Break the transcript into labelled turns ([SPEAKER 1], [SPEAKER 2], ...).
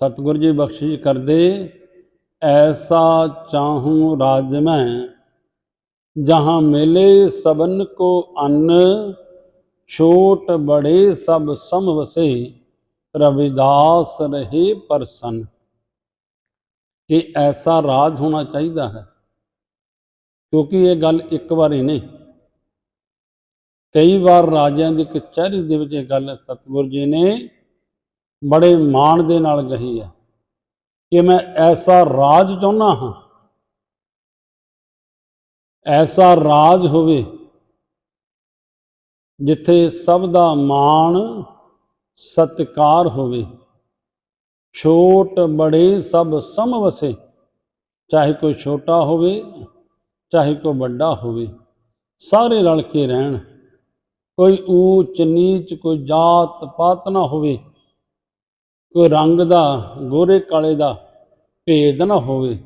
[SPEAKER 1] ਸਤਿਗੁਰ ਜੀ ਬਖਸ਼ਿਸ਼ ਕਰਦੇ, ਐਸਾ ਚਾਹੂੰ ਰਾਜ ਮੈਂ, ਜਹਾਂ ਮਿਲੇ ਸਬਨ ਕੋ ਅੰਨ, ਛੋਟ ਬੜੇ ਸਭ ਸਮ ਵਸੇ, ਰਵਿਦਾਸ ਰਹੇ ਪਰਸਨ। ਕਿ ਐਸਾ ਰਾਜ ਹੋਣਾ ਚਾਹੀਦਾ ਹੈ, ਕਿਉਂਕਿ ਇਹ ਗੱਲ ਇੱਕ ਵਾਰੀ ਨਹੀਂ। ਕਈ ਵਾਰ ਰਾਜਿਆਂ ਦੀ ਕਚਹਿਰੀ ਦੇ ਵਿੱਚ ਇਹ ਗੱਲ ਸਤਿਗੁਰ ਜੀ ਨੇ ਬੜੇ ਮਾਣ ਦੇ ਨਾਲ ਕਹੀ ਆ ਕਿ ਮੈਂ ਐਸਾ ਰਾਜ ਚਾਹੁੰਦਾ ਹਾਂ। ਐਸਾ ਰਾਜ ਹੋਵੇ ਜਿੱਥੇ ਸਭ ਦਾ ਮਾਣ ਸਤਿਕਾਰ ਹੋਵੇ। ਛੋਟ ਬੜੇ ਸਭ ਸਮ ਵਸੇ, ਚਾਹੇ ਕੋਈ ਛੋਟਾ ਹੋਵੇ, ਚਾਹੇ ਕੋਈ ਵੱਡਾ ਹੋਵੇ, ਸਾਰੇ ਰਲ ਕੇ ਰਹਿਣ। ਕੋਈ ਊਚ, ਨੀਚ, ਕੋਈ ਜਾਤ ਪਾਤ ਨਾ ਹੋਵੇ। ਕੋਈ ਰੰਗ ਦਾ ਗੋਰੇ ਕਾਲੇ ਦਾ ਭੇਦ ਨਾ ਹੋਵੇ।